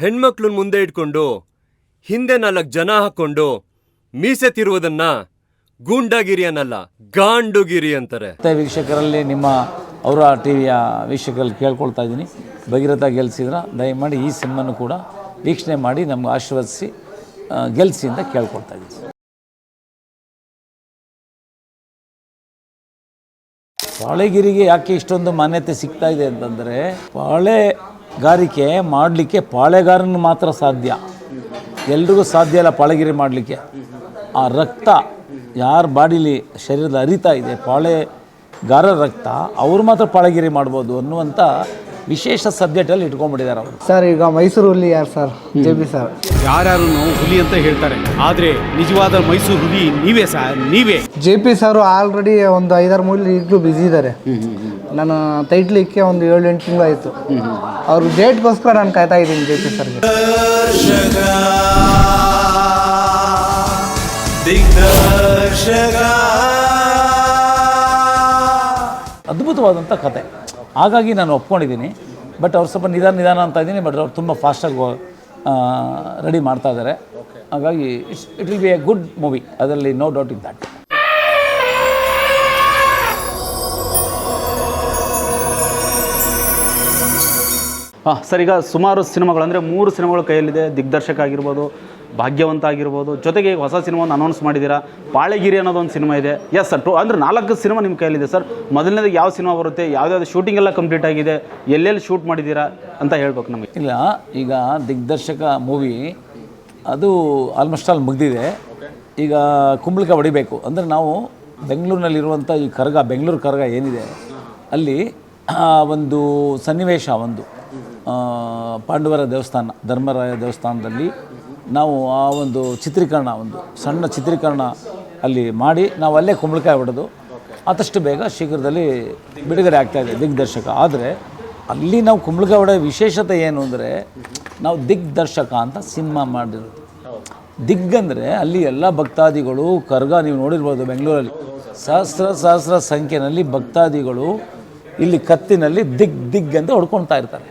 ಹೆಣ್ಮಕ್ಳನ್ ಮುಂದೆ ಇಟ್ಕೊಂಡು, ಹಿಂದೆ ನಾಲ್ಕು ಜನ ಹಾಕೊಂಡು ಮೀಸೆ ತಿರುವುದನ್ನ ಗೂಂಡಾಗಿರಿ ಅನ್ನಲ್ಲ ಗಾಂಡುಗಿರಿ ಅಂತಾರೆ. ವೀಕ್ಷಕರಲ್ಲಿ ನಿಮ್ಮ ಅವರ ಟಿ ವಿಯ ವೀಕ್ಷಕರಲ್ಲಿ ಕೇಳ್ಕೊಳ್ತಾ ಇದ್ದೀನಿ. ಭಗೀರಥ ಗೆಲ್ಸಿದ್ರ, ದಯಮಾಡಿ ಈ ಸಿನಿಮಾನು ಕೂಡ ವೀಕ್ಷಣೆ ಮಾಡಿ ನಮ್ಗೆ ಆಶೀರ್ವದಿಸಿ ಗೆಲ್ಸಿ ಅಂತ ಕೇಳ್ಕೊಳ್ತಾ ಇದ್ದೀನಿ. ಬಾಳೆಗಿರಿಗೆ ಯಾಕೆ ಇಷ್ಟೊಂದು ಮಾನ್ಯತೆ ಸಿಗ್ತಾ ಇದೆ ಅಂತಂದರೆ ಪಾಳೆಗಾರಿಕೆ ಮಾಡಲಿಕ್ಕೆ ಪಾಳೆಗಾರನ ಮಾತ್ರ ಸಾಧ್ಯ. ಎಲ್ರಿಗೂ ಸಾಧ್ಯ ಇಲ್ಲ ಪಾಳೆಗಿರಿ ಮಾಡಲಿಕ್ಕೆ. ಆ ರಕ್ತ ಯಾರ ಬಾಡಿಲಿ ಶರೀರದ ಅರಿತಾ ಇದೆ, ಪಾಳೆಗಾರರ ರಕ್ತ, ಅವರು ಮಾತ್ರ ಪಾಳೆಗಿರಿ ಮಾಡ್ಬೋದು ಅನ್ನುವಂಥ ವಿಶೇಷ ಸಬ್ಜೆಕ್ಟಲ್ಲಿ ಇಟ್ಕೊಂಡ್ಬಿಟ್ಟಿದ್ದಾರೆ ಅವರು. ಸರ್ ಈಗ ಮೈಸೂರು ಹುಲಿ ಯಾರು ಸರ್? J P sir. ಯಾರ್ಯಾರು ಹುಲಿ ಅಂತ ಹೇಳ್ತಾರೆ ಆದ್ರೆ ನಿಜವಾದ ಮೈಸೂರು ಹುಲಿ ನೀವೇ ಸರ್ ನೀವೇ. ಜೆ ಪಿ ಸರ್ ಆಲ್ರೆಡಿ ಒಂದು ಐದಾರು ಮೂಲ ಈಗಲೂ ಬ್ಯುಸಿ ಇದ್ದಾರೆ. ನಾನು ತೈಟ್ಲಿಕ್ಕೆ ಒಂದು ಏಳು ಎಂಟು ತಿಂಗಳು ಆಯಿತು ಅವ್ರ ಡೇಟ್ಗೋಸ್ಕರ ನಾನು ಕಾಯ್ತಾ ಇದ್ದೀನಿ ಜೆ ಪಿ ಸರ್ಗೆ. ಅದ್ಭುತವಾದಂಥ ಕತೆ. ಹಾಗಾಗಿ ನಾನು ಒಪ್ಕೊಂಡಿದ್ದೀನಿ. ಬಟ್ ಅವ್ರು ಸ್ವಲ್ಪ ನಿಧಾನ ನಿಧಾನ ಅಂತ ಇದ್ದೀನಿ ಬಟ್ ಅವ್ರು ತುಂಬ ಫಾಸ್ಟಾಗಿ ರೆಡಿ ಮಾಡ್ತಾ ಇದ್ದಾರೆ. ಹಾಗಾಗಿ it's it will be a good movie ಅದರಲ್ಲಿ ನೋ ಡೌಟ್ ಇನ್ ದ್ಯಾಟ್ ಹಾಂ, ಸರ್, ಈಗ ಸುಮಾರು ಸಿನಿಮಾಗಳು, ಅಂದರೆ ಮೂರು ಸಿನಿಮಾಗಳು ಕೈಯಲ್ಲಿದೆ. ದಿಗ್ದರ್ಶಕ ಆಗಿರ್ಬೋದು, ಭಾಗ್ಯವಂತ ಆಗಿರ್ಬೋದು. ಜೊತೆಗೆ ಈಗ ಹೊಸ ಸಿನಿಮಾವನ್ನು ಅನೌನ್ಸ್ ಮಾಡಿದ್ದೀರಾ? ಪಾಳೆಗಿರಿ ಅನ್ನೋದು ಒಂದು ಸಿನಿಮಾ ಇದೆ. ಎಸ್ ಸರ್ ಟು ಅಂದರೆ ನಾಲ್ಕು ಸಿನಿಮಾ ನಿಮ್ಮ ಕೈಯಲ್ಲಿದೆ ಸರ್ ಮೊದಲನೇದು ಯಾವ ಸಿನಿಮಾ ಬರುತ್ತೆ? ಯಾವ್ದಾವ್ದು ಶೂಟಿಂಗ್ ಎಲ್ಲ ಕಂಪ್ಲೀಟ್ ಆಗಿದೆ? ಎಲ್ಲೆಲ್ಲಿ ಶೂಟ್ ಮಾಡಿದ್ದೀರಾ ಅಂತ ಹೇಳ್ಬೇಕು ನಮಗೆ. ಇಲ್ಲ, ಈಗ ದಿಗ್ದರ್ಶಕ ಮೂವಿ ಅದು ಆಲ್ಮೋಸ್ಟ್ ಆಲ್ ಮುಗಿದಿದೆ. ಈಗ ಕುಂಬಳಕ ಹೊಡಿಬೇಕು. ಅಂದರೆ ನಾವು ಬೆಂಗಳೂರಿನಲ್ಲಿರುವಂಥ ಈ ಕರಗ, ಬೆಂಗಳೂರು ಕರಗ ಏನಿದೆ? ಅಲ್ಲಿ ಒಂದು ಸನ್ನಿವೇಶ ಒಂದು. ಪಾಂಡವರ ದೇವಸ್ಥಾನ, ಧರ್ಮರಾಯ ದೇವಸ್ಥಾನದಲ್ಲಿ ನಾವು ಆ ಒಂದು ಚಿತ್ರೀಕರಣ, ಒಂದು ಸಣ್ಣ ಚಿತ್ರೀಕರಣ ಅಲ್ಲಿ ಮಾಡಿ ನಾವು ಅಲ್ಲೇ ಕುಂಬಳಕಾಯಿ ಹೊಡೆದು ಆದಷ್ಟು ಬೇಗ ಶೀಘ್ರದಲ್ಲಿ ಬಿಡುಗಡೆ ಆಗ್ತಾಯಿದೆ ದಿಗ್ದರ್ಶಕ. ಆದರೆ ಅಲ್ಲಿ ನಾವು ಕುಂಬಳಕಾಯಿ ಹೊಡೆಯ ವಿಶೇಷತೆ ಏನು ಅಂದರೆ ನಾವು ದಿಗ್ದರ್ಶಕ ಅಂತ ಸಿನಿಮಾ ಮಾಡಿರೋದು. ದಿಗ್ ಅಂದರೆ ಅಲ್ಲಿ ಎಲ್ಲ ಭಕ್ತಾದಿಗಳು ಕರ್ಗ, ನೀವು ನೋಡಿರ್ಬೋದು ಬೆಂಗಳೂರಲ್ಲಿ, ಸಹಸ್ರ ಸಹಸ್ರ ಸಂಖ್ಯೆಯಲ್ಲಿ ಭಕ್ತಾದಿಗಳು ಇಲ್ಲಿ ಕತ್ತಿನಲ್ಲಿ ದಿಗ್ ದಿಗ್ ಅಂತ ಹೊಡ್ಕೊಳ್ತಾ ಇರ್ತಾರೆ.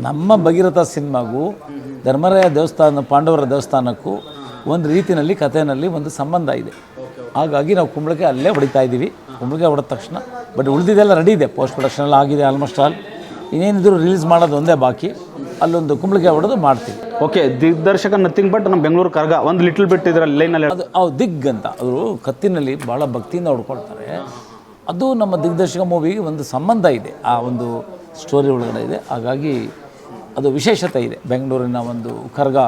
ನಮ್ಮ ಭಗೀರಥ ಸಿನಿಮಾಗೂ ಧರ್ಮರಾಯ ದೇವಸ್ಥಾನ ಪಾಂಡವರ ದೇವಸ್ಥಾನಕ್ಕೂ ಒಂದು ರೀತಿಯಲ್ಲಿ ಕಥೆಯಲ್ಲಿ ಒಂದು ಸಂಬಂಧ ಇದೆ. ಹಾಗಾಗಿ ನಾವು ಕುಂಬಳಕೆ ಅಲ್ಲೇ ಹೊಡಿತಾ ಇದ್ದೀವಿ. ಕುಂಬಳಕೆ ಹೊಡೆದ ತಕ್ಷಣ ಬಟ್ ಉಳಿದಿದೆಲ್ಲ ರೆಡಿ ಇದೆ. ಪೋಸ್ಟ್ ಪ್ರೊಡಕ್ಷನ್ ಎಲ್ಲ ಆಗಿದೆ ಆಲ್ಮೋಸ್ಟ್ ಆಲ್ ಇನ್ನೇನಿದ್ರು ರಿಲೀಸ್ ಮಾಡೋದು ಒಂದೇ ಬಾಕಿ. ಅಲ್ಲೊಂದು ಕುಂಬಳಕೆ ಹೊಡೆದು ಮಾಡ್ತೀವಿ. ಓಕೆ ದಿಗ್ದರ್ಶಕ ನಥಿಂಗ್ ಬಟ್ ನಮ್ಮ ಬೆಂಗಳೂರು ಕರ್ಗ ಒಂದು ಲಿಟಲ್ ಬಿಟ್ ಇದರಲ್ಲಿ ಲೈನಲ್ಲಿ ಅದು ಅವು ದಿಗ್ ಅಂತ. ಅವರು ಕತ್ತಿನಲ್ಲಿ ಭಾಳ ಭಕ್ತಿಯಿಂದ ಹೊಡ್ಕೊಳ್ತಾರೆ. ಅದು ನಮ್ಮ ದಿಗ್ದರ್ಶಕ ಮೂವಿಗೆ ಒಂದು ಸಂಬಂಧ ಇದೆ. ಆ ಒಂದು ಸ್ಟೋರಿ ಒಳಗಡೆ ಇದೆ. ಹಾಗಾಗಿ ಅದು ವಿಶೇಷತೆ ಇದೆ. ಬೆಂಗಳೂರಿನ ಒಂದು ಕರ್ಗ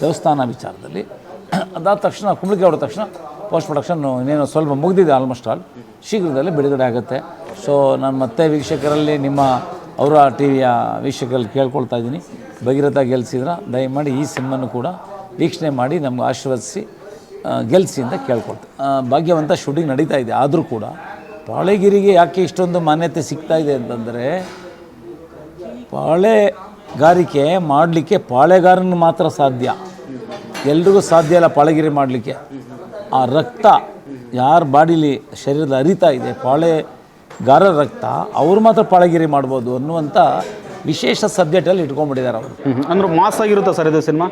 ದೇವಸ್ಥಾನ ವಿಚಾರದಲ್ಲಿ. ಅದಾದ ತಕ್ಷಣ ಕುಂಬಳಿಕೆ ಹೊಡೆದ ತಕ್ಷಣ ಪೋಸ್ಟ್ ಪ್ರೊಡಕ್ಷನ್ ಇನ್ನೇನು ಸ್ವಲ್ಪ ಮುಗಿದಿದೆ ಆಲ್ಮೋಸ್ಟ್ ಆಲ್ ಶೀಘ್ರದಲ್ಲೇ ಬಿಡುಗಡೆ ಆಗುತ್ತೆ. ಸೊ ನಾನು ಮತ್ತೆ ವೀಕ್ಷಕರಲ್ಲಿ ನಿಮ್ಮ ಅವರ ಟಿ ವಿಯ ವೀಕ್ಷಕರಲ್ಲಿ ಕೇಳ್ಕೊಳ್ತಾ ಇದ್ದೀನಿ. ಭಗೀರಥ ಗೆಲ್ಸಿದ್ರೆ, ದಯಮಾಡಿ ಈ ಸಿನಿಮಾನು ಕೂಡ ವೀಕ್ಷಣೆ ಮಾಡಿ ನಮ್ಗೆ ಆಶೀರ್ವದಿಸಿ ಗೆಲ್ಲಿಸಿ ಗೆಲ್ಸಿ ಅಂತ ಕೇಳ್ಕೊಳ್ತೀನಿ ಭಾಗ್ಯವಂತ ಶೂಟಿಂಗ್ ನಡೀತಾ ಇದೆ. ಆದರೂ ಕೂಡ ಪಾಳೆಗಿರಿಗೆ ಯಾಕೆ ಇಷ್ಟೊಂದು ಮಾನ್ಯತೆ ಸಿಗ್ತಾ ಇದೆ ಅಂತಂದರೆ ಪಾಳೆಗಾರಿಕೆ ಮಾಡಲಿಕ್ಕೆ ಪಾಳೆಗಾರನಿಗೆ ಮಾತ್ರ ಸಾಧ್ಯ. ಎಲ್ರಿಗೂ ಸಾಧ್ಯ ಇಲ್ಲ ಪಾಳೆಗಿರಿ ಮಾಡಲಿಕ್ಕೆ. ಆ ರಕ್ತ ಯಾರ ಬಾಡಿಲಿ ಶರೀರದ ಹರಿತಾ ಇದೆ ಪಾಳೆಗಾರರ ರಕ್ತ ಅವರು ಮಾತ್ರ ಪಾಳೆಗಿರಿ ಮಾಡ್ಬೋದು ಅನ್ನುವಂಥ ವಿಶೇಷ ಸಬ್ಜೆಕ್ಟಲ್ಲಿ ಇಟ್ಕೊಂಡ್ಬಿಟ್ಟಿದ್ದಾರೆ ಅವರು. ಅಂದ್ರೆ ಮಾಸ್ ಆಗಿರುತ್ತೆ ಸರ್ ಇದು ಸಿನಿಮಾ?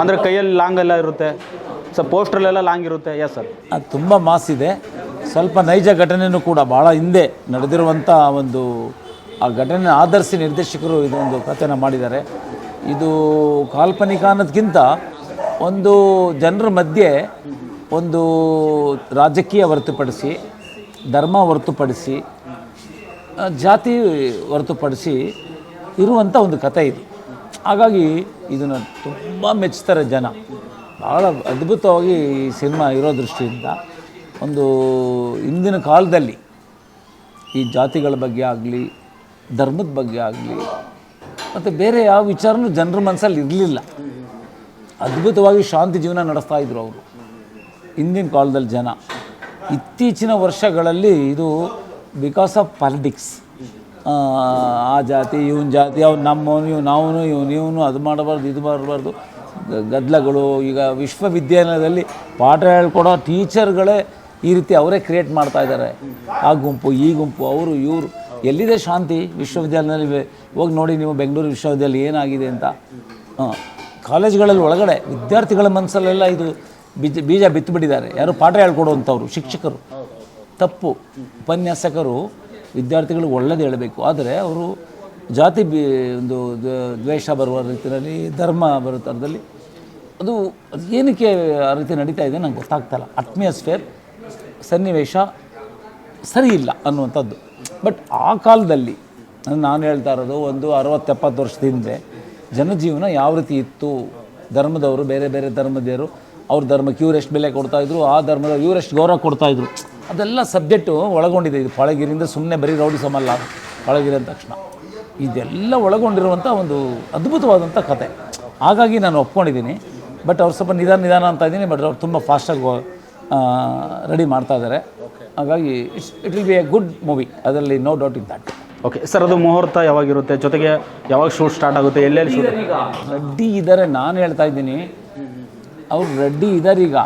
ಅಂದರೆ ಕೈಯಲ್ಲಿ ಲಾಂಗ್ ಎಲ್ಲ ಇರುತ್ತೆ. ಸರ್ ಪೋಸ್ಟ್ರಲ್ಲೆಲ್ಲ ಲಾಂಗ್ ಇರುತ್ತೆ. ಎಸ್ ಸರ್ ಅದು ತುಂಬ ಮಾಸ್ ಇದೆ. ಸ್ವಲ್ಪ ನೈಜ ಘಟನೆಯೂ ಕೂಡ ಭಾಳ ಹಿಂದೆ ನಡೆದಿರುವಂಥ ಒಂದು ಆ ಘಟನೆ ಆಧರಿಸಿ ನಿರ್ದೇಶಕರು ಇದೊಂದು ಕಥೆನ ಮಾಡಿದ್ದಾರೆ. ಇದು ಕಾಲ್ಪನಿಕ ಅನ್ನೋದಕ್ಕಿಂತ ಒಂದು ಜನರ ಮಧ್ಯೆ ಒಂದು ರಾಜಕೀಯ ಹೊರತುಪಡಿಸಿ, ಧರ್ಮ ಹೊರತುಪಡಿಸಿ ಜಾತಿ ಹೊರತುಪಡಿಸಿ ಇರುವಂಥ ಒಂದು ಕತೆ ಇದು. ಹಾಗಾಗಿ ಇದನ್ನು ತುಂಬ ಮೆಚ್ಚುತ್ತಾರೆ ಜನ. ಭಾಳ ಅದ್ಭುತವಾಗಿ ಈ ಸಿನಿಮಾ ಇರೋ ದೃಷ್ಟಿಯಿಂದ ಒಂದು ಇಂದಿನ ಕಾಲದಲ್ಲಿ ಈ ಜಾತಿಗಳ ಬಗ್ಗೆ ಆಗಲಿ ಧರ್ಮದ ಬಗ್ಗೆ ಆಗಲಿ, ಮತ್ತು ಬೇರೆ ಯಾವ ವಿಚಾರನೂ ಜನರ ಮನಸ್ಸಲ್ಲಿ ಇರಲಿಲ್ಲ. ಅದ್ಭುತವಾಗಿ ಶಾಂತಿ ಜೀವನ ನಡೆಸ್ತಾ ಇದ್ರು ಅವರು. ಹಿಂದಿನ ಕಾಲದಲ್ಲಿ ಜನ. ಇತ್ತೀಚಿನ ವರ್ಷಗಳಲ್ಲಿ ಇದು ಬಿಕಾಸ್ ಆಫ್ ಪಾಲಿಟಿಕ್ಸ್ ಆ ಜಾತಿ, ಇವನ್ ಜಾತಿ, ಅವ್ನು ನಮ್ಮವನು, ಇವ್ನು ನಾವನು, ಇವನು ಇವನು, ಅದು ಮಾಡಬಾರ್ದು, ಇದು ಮಾಡಬಾರ್ದು. ಗದ್ದಲಗಳು, ಈಗ ವಿಶ್ವವಿದ್ಯಾಲಯದಲ್ಲಿ ಪಾಠ ಹೇಳ್ಕೊಡೋ ಟೀಚರ್ಗಳೇ ಈ ರೀತಿ ಅವರೇ ಕ್ರಿಯೇಟ್ ಮಾಡ್ತಾ ಇದ್ದಾರೆ ಆ ಗುಂಪು, ಈ ಗುಂಪು, ಅವರು, ಇವರು. ಎಲ್ಲಿದೆ ಶಾಂತಿ ವಿಶ್ವವಿದ್ಯಾಲಯದಲ್ಲಿ? ಹೋಗಿ ನೋಡಿ ನೀವು ಬೆಂಗಳೂರು ವಿಶ್ವವಿದ್ಯಾಲಯ ಏನಾಗಿದೆ ಅಂತ. ಹಾಂ. ಕಾಲೇಜ್ಗಳಲ್ಲಿ ಒಳಗಡೆ ವಿದ್ಯಾರ್ಥಿಗಳ ಮನಸ್ಸಲ್ಲೆಲ್ಲ ಇದು ಬೀಜ ಬೀಜ ಬಿತ್ತುಬಿಟ್ಟಿದ್ದಾರೆ ಯಾರು ಪಾಠ ಹೇಳ್ಕೊಡುವಂಥವ್ರು, ಶಿಕ್ಷಕರು. ತಪ್ಪು. ಉಪನ್ಯಾಸಕರು ವಿದ್ಯಾರ್ಥಿಗಳಿಗೆ ಒಳ್ಳೇದು ಹೇಳಬೇಕು. ಆದರೆ ಅವರು ಜಾತಿ ಬಿ ಒಂದು ದ್ವ- ದ್ವೇಷ ಬರುವ ರೀತಿಯಲ್ಲಿ, ಧರ್ಮ ಬರೋ ಥರದಲ್ಲಿ ಅದು ಏನಕ್ಕೆ ಆ ರೀತಿ ನಡೀತಾ ಇದೆ ನಂಗೆ ಗೊತ್ತಾಗ್ತಾಯಿಲ್ಲ ಅಟ್ಮಾಸ್ಫಿಯರ್ ಸನ್ನಿವೇಶ ಸರಿ ಇಲ್ಲ ಅನ್ನುವಂಥದ್ದು. ಬಟ್ ಆ ಕಾಲದಲ್ಲಿ ನಾನು ಹೇಳ್ತಾ ಇರೋದು ಒಂದು ಅರವತ್ತೆಪ್ಪತ್ತು ವರ್ಷದ ಹಿಂದೆ, ಜನಜೀವನ ಯಾವ ರೀತಿ ಇತ್ತು? ಧರ್ಮದವರು, ಬೇರೆ ಬೇರೆ ಧರ್ಮದವರು, ಅವ್ರ ಧರ್ಮಕ್ಕೆ ಇವರೆಷ್ಟು ಬೆಲೆ ಕೊಡ್ತಾಯಿದ್ರು ಆ ಧರ್ಮದ ಇವರೆಷ್ಟು ಗೌರವ ಕೊಡ್ತಾಯಿದ್ರು ಅದೆಲ್ಲ ಸಬ್ಜೆಕ್ಟು ಒಳಗೊಂಡಿದೆ. ಇದು ಪಳಗಿರಿಂದ ಸುಮ್ಮನೆ ಬರೀ ರೌಡಿ ಸಮಲ್ಲ, ಪಳಗಿರಿ ಅಂದ ತಕ್ಷಣ. ಇದೆಲ್ಲ ಒಳಗೊಂಡಿರುವಂಥ ಒಂದು ಅದ್ಭುತವಾದಂಥ ಕತೆ. ಹಾಗಾಗಿ ನಾನು ಒಪ್ಕೊಂಡಿದ್ದೀನಿ. ಬಟ್ ಅವ್ರು ಸ್ವಲ್ಪ ನಿಧಾನ ನಿಧಾನ ಅಂತ ಇದ್ದೀನಿ. ಬಟ್ ಅವ್ರು ತುಂಬ ಫಾಸ್ಟಾಗಿ ರೆಡಿ ಮಾಡ್ತಾ ಇದ್ದಾರೆ. ಹಾಗಾಗಿ it's it will be a good movie ಅದರಲ್ಲಿ no doubt in that okay sir ಅದು ಮುಹೂರ್ತ ಯಾವಾಗಿರುತ್ತೆ? ಜೊತೆಗೆ ಯಾವಾಗ ಶೂಟ್ ಸ್ಟಾರ್ಟ್ ಆಗುತ್ತೆ? ಎಲ್ಲೆಲ್ಲಿ ಶೂಟ್ ರೆಡ್ಡಿ ಇದ್ದಾರೆ ನಾನು ಹೇಳ್ತಾ ಇದ್ದೀನಿ. ಅವ್ರು ರೆಡ್ಡಿ ಇದ್ದಾರೆ ಈಗ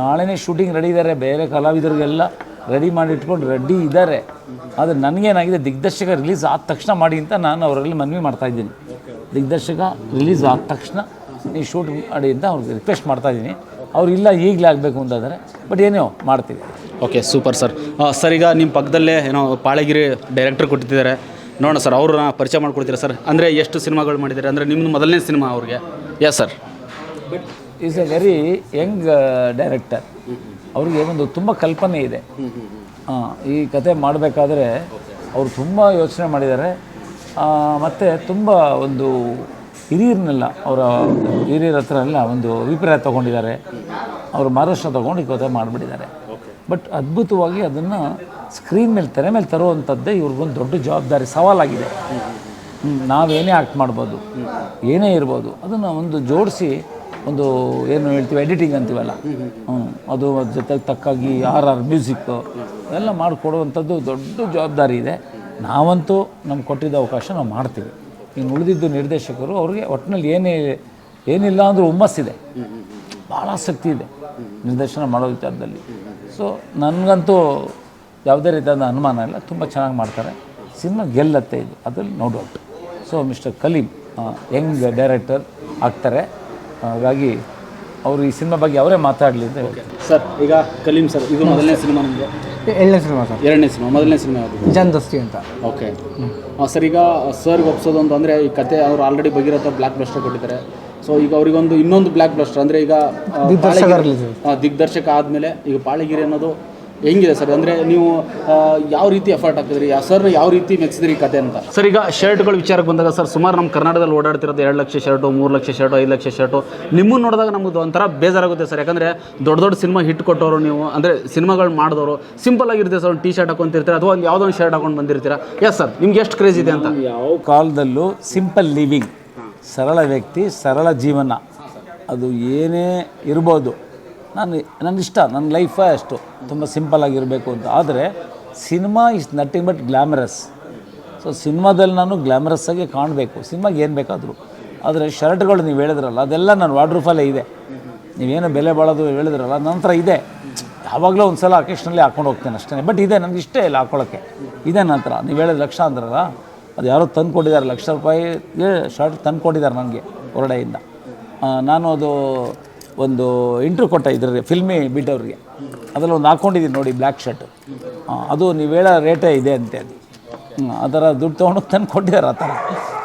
ನಾಳೆನೇ ಶೂಟಿಂಗ್ ರೆಡಿ ಇದ್ದಾರೆ ಬೇರೆ ಕಲಾವಿದರಿಗೆಲ್ಲ ರೆಡಿ ಮಾಡಿ ಇಟ್ಕೊಂಡು ರೆಡ್ಡಿ ಇದ್ದಾರೆ ಆದರೆ ನನಗೇನಾಗಿದೆ ದಿಗ್ದರ್ಶಕ ರಿಲೀಸ್ ಆದ ತಕ್ಷಣ ಮಾಡಿ ಅಂತ ನಾನು ಅವರಲ್ಲಿ ಮನವಿ ಮಾಡ್ತಾ ಇದ್ದೀನಿ. ದಿಗ್ದರ್ಶಕ ರಿಲೀಸ್ ಆದ ತಕ್ಷಣ ನೀವು ಶೂಟ್ ಮಾಡಿ ಅಂತ ಅವ್ರಿಗೆ ರಿಕ್ವೆಸ್ಟ್ ಮಾಡ್ತಾ ಇದ್ದೀನಿ. ಅವ್ರು ಇಲ್ಲ ಈಗಲೇ ಆಗಬೇಕು ಅಂತಂದರೆ ಬಟ್ ಏನೋ ಮಾಡ್ತೀವಿ. ಓಕೆ ಸೂಪರ್ ಸರ್ ಸರ್ ಈಗ ನಿಮ್ಮ ಪಕ್ಕದಲ್ಲೇ ಏನೋ ಪಾಳೆಗಿರಿ ಡೈರೆಕ್ಟರ್ ಕೊಟ್ಟಿದ್ದಾರೆ. ನೋಡೋಣ ಸರ್ ಅವ್ರನ್ನ ಪರಿಚಯ ಮಾಡ್ಕೊಡ್ತೀರಾ ಸರ್ ಅಂದರೆ ಎಷ್ಟು ಸಿನಿಮಾಗಳು ಮಾಡಿದ್ದಾರೆ? ಅಂದರೆ ನಿಮ್ಮದು ಮೊದಲನೇ ಸಿನಿಮಾ ಅವ್ರಿಗೆ. Yes sir is a very young director ಅವ್ರಿಗೆ ಒಂದು ತುಂಬ ಕಲ್ಪನೆ ಇದೆ. ಹಾಂ ಈ ಕತೆ ಮಾಡಬೇಕಾದ್ರೆ ಅವರು ತುಂಬ ಯೋಚನೆ ಮಾಡಿದ್ದಾರೆ. ಮತ್ತು ತುಂಬ ಒಂದು ಹಿರಿಯರನ್ನೆಲ್ಲ, ಅವರ ಹಿರಿಯರ ಹತ್ರ ಎಲ್ಲ ಒಂದು ಅಭಿಪ್ರಾಯ ತೊಗೊಂಡಿದ್ದಾರೆ. ಅವರು ಮಹಾರಾಷ್ಟ್ರ ತೊಗೊಂಡು ಈ ಮಾಡಿಬಿಟ್ಟಿದ್ದಾರೆ. ಬಟ್ ಅದ್ಭುತವಾಗಿ ಅದನ್ನು ಸ್ಕ್ರೀನ್ ಮೇಲೆ, ತೆರೆ ಮೇಲೆ ತರುವಂಥದ್ದೇ ಇವ್ರಿಗೊಂದು ದೊಡ್ಡ ಜವಾಬ್ದಾರಿ, ಸವಾಲಾಗಿದೆ. ನಾವೇನೇ ಆ್ಯಕ್ಟ್ ಮಾಡ್ಬೋದು, ಏನೇ ಇರ್ಬೋದು, ಅದನ್ನು ಒಂದು ಜೋಡಿಸಿ ಒಂದು ಏನು ಹೇಳ್ತೀವಿ ಎಡಿಟಿಂಗ್ ಅಂತೀವಲ್ಲ? ಹ್ಞೂ ಅದು ಜೊತೆಗೆ ತಕ್ಕಾಗಿ ಆರ್ ಆರ್ ಮ್ಯೂಸಿಕ್ಕು ಎಲ್ಲ ಮಾಡಿಕೊಡುವಂಥದ್ದು ದೊಡ್ಡ ಜವಾಬ್ದಾರಿ ಇದೆ. ನಾವಂತೂ ನಮ್ಗೆ ಕೊಟ್ಟಿದ್ದ ಅವಕಾಶ ನಾವು ಮಾಡ್ತೀವಿ. ಇನ್ನು ಉಳಿದಿದ್ದು ನಿರ್ದೇಶಕರು ಅವ್ರಿಗೆ ಒಟ್ಟಿನಲ್ಲಿ ಏನೇ ಏನಿಲ್ಲ ಅಂದರೂ ಹುಮ್ಮಸ್ಸಿದೆ. ಭಾಳ ಆಸಕ್ತಿ ಇದೆ ನಿರ್ದೇಶನ ಮಾಡೋ ವಿಚಾರದಲ್ಲಿ. ಸೊ ನನಗಂತೂ ಯಾವುದೇ ರೀತಿಯಾದ ಅನುಮಾನ ಇಲ್ಲ. ತುಂಬ ಚೆನ್ನಾಗಿ ಮಾಡ್ತಾರೆ. ಸಿನಿಮಾ ಗೆಲ್ಲತ್ತೆ ಇದು. ಅದರಲ್ಲಿ no doubt so mister Kaleem young director ಆಗ್ತಾರೆ. ಹಾಗಾಗಿ ಅವರು ಈ ಸಿನಿಮಾ ಬಗ್ಗೆ ಅವರೇ ಮಾತಾಡಲಿ ಅಂತ ಹೇಳ್ತಾರೆ ಸರ್ ಈಗ ಕಲೀಂ ಸರ್ ಇದು ಮೊದಲನೇ ಸಿನಿಮಾ ನಿಮಗೆ ಏಳನೇ ಸಿನಿಮಾ ಸರ್. ಎರಡನೇ ಸಿನಿಮಾ ಮೊದಲನೇ ಸಿನಿಮಾ ಯಾವುದು? ಜನ್ದಸ್ತಿ ಅಂತ. ಓಕೆ ಸರ್ ಈಗ ಸರ್ಗೆ ಒಪ್ಸೋದು ಅಂತ ಅಂದರೆ ಈ ಕತೆ ಅವ್ರು ಆಲ್ರೆಡಿ ಭಗೀರಥ ಬ್ಲ್ಯಾಕ್ ಬ್ಲಸ್ಟರ್ ಕೊಟ್ಟಿದ್ದಾರೆ. ಸೊ ಈಗ ಅವರಿಗೊಂದು ಇನ್ನೊಂದು ಬ್ಲ್ಯಾಕ್ ಬ್ಲಸ್ಟರ್ ಅಂದರೆ ಈಗ ದಿಗ್ದರ್ಶಕ ಆದಮೇಲೆ ಈಗ ಪಾಳಿಗಿರಿ ಅನ್ನೋದು ಹೆಂಗಿದೆ ಸರ್? ಅಂದರೆ ನೀವು ಯಾವ ರೀತಿ ಎಫರ್ಟ್ ಹಾಕಿದ್ರಿ? ಆ ಸರ್ ಯಾವ ರೀತಿ ಮೆಚ್ಚಿದ್ರಿ ಈ ಕತೆ ಅಂತ? ಸರ್ ಈಗ ಶರ್ಟ್ಗಳ ವಿಚಾರಕ್ಕೆ ಬಂದಾಗ ಸರ್ ಸುಮಾರು ನಮ್ಮ ಕರ್ನಾಟಕದಲ್ಲಿ ಓಡಾಡ್ತಿರೋದು ಎರಡು ಲಕ್ಷ ಶರ್ಟು ಮೂರು ಲಕ್ಷ ಶರ್ಟು ಐದು ಲಕ್ಷ ಶರ್ಟು. ನಿಮ್ಮನ್ನು ನೋಡಿದಾಗ ನಮ್ಮದು ಒಂಥರ ಬೇಜಾರಾಗುತ್ತೆ ಸರ್. ಯಾಕಂದರೆ ದೊಡ್ಡ ದೊಡ್ಡ ಸಿನಿಮಾ ಹಿಟ್ ಕೊಟ್ಟವರು ನೀವು ಅಂದರೆ ಸಿನಿಮಾಗಳು ಮಾಡಿದವರು ಸಿಂಪಲ್ ಆಗಿರುತ್ತೆ ಸರ್ ಒಂದು ಟಿ ಶರ್ಟ್ ಹಾಕೊಂತಿರ್ತೀರ ಅಥವಾ ಒಂದು ಯಾವುದೋ ಒಂದು ಶರ್ಟ್ ಹಾಕೊಂಡು ಬಂದಿರ್ತೀರಾ? ಎಸ್ ಸರ್ ನಿಮ್ಗೆ ಎಷ್ಟು ಕ್ರೇಜ್ ಇದೆ ಅಂತ? ಯಾವ ಕಾಲದಲ್ಲೂ ಸಿಂಪಲ್ ಲಿವಿಂಗ್ ಸರಳ ವ್ಯಕ್ತಿ ಸರಳ ಜೀವನ. ಅದು ಏನೇ ಇರ್ಬೋದು. ನಾನು ನನ್ನ ಇಷ್ಟ ನನ್ನ ಲೈಫೇ ಅಷ್ಟು. ತುಂಬ ಸಿಂಪಲ್ ಆಗಿರಬೇಕು ಅಂತ. ಆದರೆ cinema is nothing but glamorous so ಸಿನಿಮಾದಲ್ಲಿ ನಾನು ಗ್ಲಾಮರಸ್ ಆಗಿ ಕಾಣಬೇಕು. ಸಿನಿಮಾಗೆ ಏನು ಬೇಕಾದರೂ. ಆದರೆ ಶರ್ಟ್ಗಳು ನೀವು ಹೇಳಿದ್ರಲ್ಲ, ಅದೆಲ್ಲ ನನ್ನ ವಾರ್ಡ್ರೂಫಲ್ಲೇ ಇದೆ. ನೀವೇನು ಬೆಲೆ ಬಾಳೋದು ಹೇಳಿದ್ರಲ್ಲ, ನಂತರ ಇದೆ. ಯಾವಾಗಲೂ ಒಂದು ಸಲ ಅಕೇಶ್ನಲ್ಲಿ ಹಾಕೊಂಡು ಹೋಗ್ತೇನೆ ಅಷ್ಟೇ ಬಟ್ ಇದೆ, ನನಗೆ ಇಷ್ಟ ಇಲ್ಲ ಹಾಕೊಳ್ಳೋಕ್ಕೆ ಇದೆ ನಂತರ. ನೀವು ಹೇಳಿದ ಲಕ್ಷ ಅಂದ್ರಲ್ಲ ಅದು ಯಾರೋ ತಂದು ಕೊಟ್ಟಿದ್ದಾರೆ ಲಕ್ಷ ರೂಪಾಯಿಗೆ ಶರ್ಟ್ ತಂದು ಕೊಟ್ಟಿದ್ದಾರೆ ನನಗೆ ಹೊರಡೆಯಿಂದ. ನಾನು ಅದು ಒಂದು ಇಂಟ್ರ್ಯೂ ಕೊಟ್ಟ ಇದ್ರಲ್ಲಿ, ಫಿಲ್ಮಿ ಬಿಟ್ಟವ್ರಿಗೆ. ಅದರಲ್ಲಿ ಒಂದು ಹಾಕ್ಕೊಂಡಿದ್ದೀನಿ ನೋಡಿ ಬ್ಲ್ಯಾಕ್ ಶರ್ಟ್ ಅದು ನೀವು ಹೇಳೋ ರೇಟೇ ಇದೆ ಅಂತೆ ಅದು. ಆ ಥರ ದುಡ್ಡು ತೊಗೊಂಡು ತಂದು ಕೊಟ್ಟಿದ್ದಾರೆ ಆ ಥರ.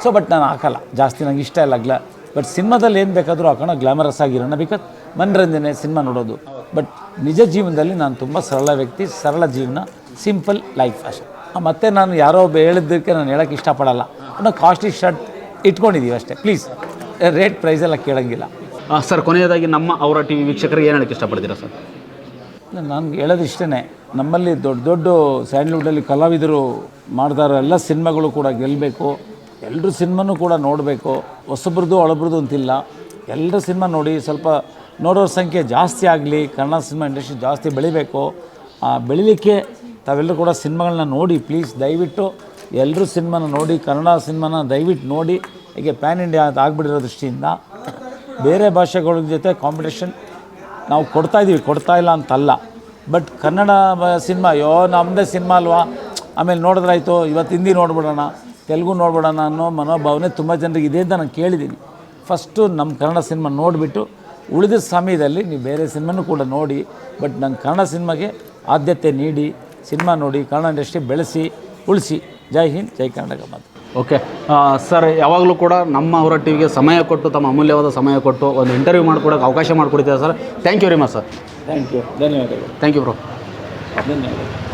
ಸೊ ಬಟ್ ನಾನು ಹಾಕಲ್ಲ. ಜಾಸ್ತಿ ನಂಗೆ ಇಷ್ಟ ಇಲ್ಲ ಗ್ಲಾ ಬಟ್ ಸಿನಿಮಾದಲ್ಲಿ ಏನು ಬೇಕಾದರೂ ಹಾಕೋಣ ಗ್ಲಾಮರಸ್ ಆಗಿರೋಣ. ಬಿಕಾಸ್ ಮನರಂಜನೆ ಸಿನಿಮಾ ನೋಡೋದು. ಬಟ್ ನಿಜ ಜೀವನದಲ್ಲಿ ನಾನು ತುಂಬ ಸರಳ ವ್ಯಕ್ತಿ, ಸರಳ ಜೀವನ ಸಿಂಪಲ್ ಲೈಫ್ ಅಷ್ಟೆ. ಮತ್ತು ನಾನು ಯಾರೋ ಒಬ್ಬ ಹೇಳಿದ್ದಕ್ಕೆ ನಾನು ಹೇಳೋಕ್ಕೆ ಇಷ್ಟಪಡಲ್ಲ. ನಾವು ಕಾಸ್ಟ್ಲಿ ಶರ್ಟ್ ಇಟ್ಕೊಂಡಿದ್ದೀವಿ ಅಷ್ಟೇ. ಪ್ಲೀಸ್ ರೇಟ್ ಪ್ರೈಸೆಲ್ಲ ಕೇಳೋಂಗಿಲ್ಲ. ಸರ್, ಕೊನೆಯದಾಗಿ ನಮ್ಮ ಅವರ ಟಿ ವಿ ವೀಕ್ಷಕರಿಗೆ ಏನು ಹೇಳಕ್ಕೆ ಇಷ್ಟಪಡ್ತೀರಾ ಸರ್? ನನಗೆ ಹೇಳೋದು ಇಷ್ಟೇ ನಮ್ಮಲ್ಲಿ ದೊಡ್ಡ ದೊಡ್ಡ ಸ್ಯಾಂಡ್ಲ್ವುಡಲ್ಲಿ ಕಲಾವಿದರು ಮಾಡಿದಾರ ಎಲ್ಲ ಸಿನಿಮಾಗಳು ಕೂಡ ಗೆಲ್ಲಬೇಕು ಎಲ್ಲರೂ ಸಿನಿಮಾನೂ ಕೂಡ ನೋಡಬೇಕು. ಹೊಸಬ್ರದ್ದು ಹಳಬ್ರದ್ದು ಅಂತಿಲ್ಲ. ಎಲ್ಲರ ಸಿನಿಮಾ ನೋಡಿ ಸ್ವಲ್ಪ ನೋಡೋರ ಸಂಖ್ಯೆ ಜಾಸ್ತಿ ಆಗಲಿ, ಕನ್ನಡ ಸಿನಿಮಾ ಇಂಡಸ್ಟ್ರಿ ಜಾಸ್ತಿ ಬೆಳಿಬೇಕು. ಬೆಳಿಲಿಕ್ಕೆ ತಾವೆಲ್ಲರೂ ಕೂಡ ಸಿನಿಮಾಗಳನ್ನ ನೋಡಿ, ಪ್ಲೀಸ್ ದಯವಿಟ್ಟು ಎಲ್ಲರೂ ಸಿನಿಮಾನ ನೋಡಿ, ಕನ್ನಡ ಸಿನಿಮಾನ ದಯವಿಟ್ಟು ನೋಡಿ. ಹೀಗೆ ಪ್ಯಾನ್ ಇಂಡಿಯಾ ಅಂತ ಆಗ್ಬಿಟ್ಟಿರೋ ದೃಷ್ಟಿಯಿಂದ ಬೇರೆ ಭಾಷೆಗಳ ಜೊತೆ ಕಾಂಪಿಟೇಷನ್ ನಾವು ಕೊಡ್ತಾ ಇದ್ದೀವಿ ಕೊಡ್ತಾ ಇಲ್ಲ ಅಂತಲ್ಲ. ಬಟ್ ಕನ್ನಡ ಸಿನಿಮಾ, ಯೋ ನಮ್ಮದೇ ಸಿನಿಮಾ ಅಲ್ವಾ? ಆಮೇಲೆ ನೋಡಿದ್ರಾಯ್ತು, ಇವತ್ತು ಹಿಂದಿ ನೋಡ್ಬಿಡೋಣ, ತೆಲುಗು ನೋಡ್ಬಿಡೋಣ ಅನ್ನೋ ಮನೋಭಾವನೆ ತುಂಬ ಜನರಿಗೆ ಇದೆ ಅಂತ ನಾನು ಕೇಳಿದ್ದೀನಿ. ಫಸ್ಟು ನಮ್ಮ ಕನ್ನಡ ಸಿನಿಮಾ ನೋಡಿಬಿಟ್ಟು, ಉಳಿದ ಸಮಯದಲ್ಲಿ ನೀವು ಬೇರೆ ಸಿನಿಮಾನೂ ಕೂಡ ನೋಡಿ ಬಟ್ ನಂಗೆ ಕನ್ನಡ ಸಿನಿಮಾಗೆ ಆದ್ಯತೆ ನೀಡಿ, ಸಿನಿಮಾ ನೋಡಿ, ಕನ್ನಡ ಇಂಡಸ್ಟ್ರಿ ಬೆಳೆಸಿ, ಉಳಿಸಿ. ಜೈ ಹಿಂದ್, ಜೈ ಕರ್ನಾಟಕ ಮಾತು. ಓಕೆ ಸರ್ ಯಾವಾಗಲೂ ಕೂಡ ನಮ್ಮ ಅವರ ಟಿವಿಗೆ ಸಮಯ ಕೊಟ್ಟು ತಮ್ಮ ಅಮೂಲ್ಯವಾದ ಸಮಯ ಕೊಟ್ಟು ಒಂದು ಇಂಟರ್ವ್ಯೂ ಮಾಡ್ಕೊಡಕ್ಕೆ ಅವಕಾಶ ಮಾಡಿಕೊಡ್ತೀರಾ sir thank you very much sir thank you ಧನ್ಯವಾದಗಳು. ಥ್ಯಾಂಕ್ ಯು ಬ್ರೋ ಧನ್ಯವಾದಗಳು.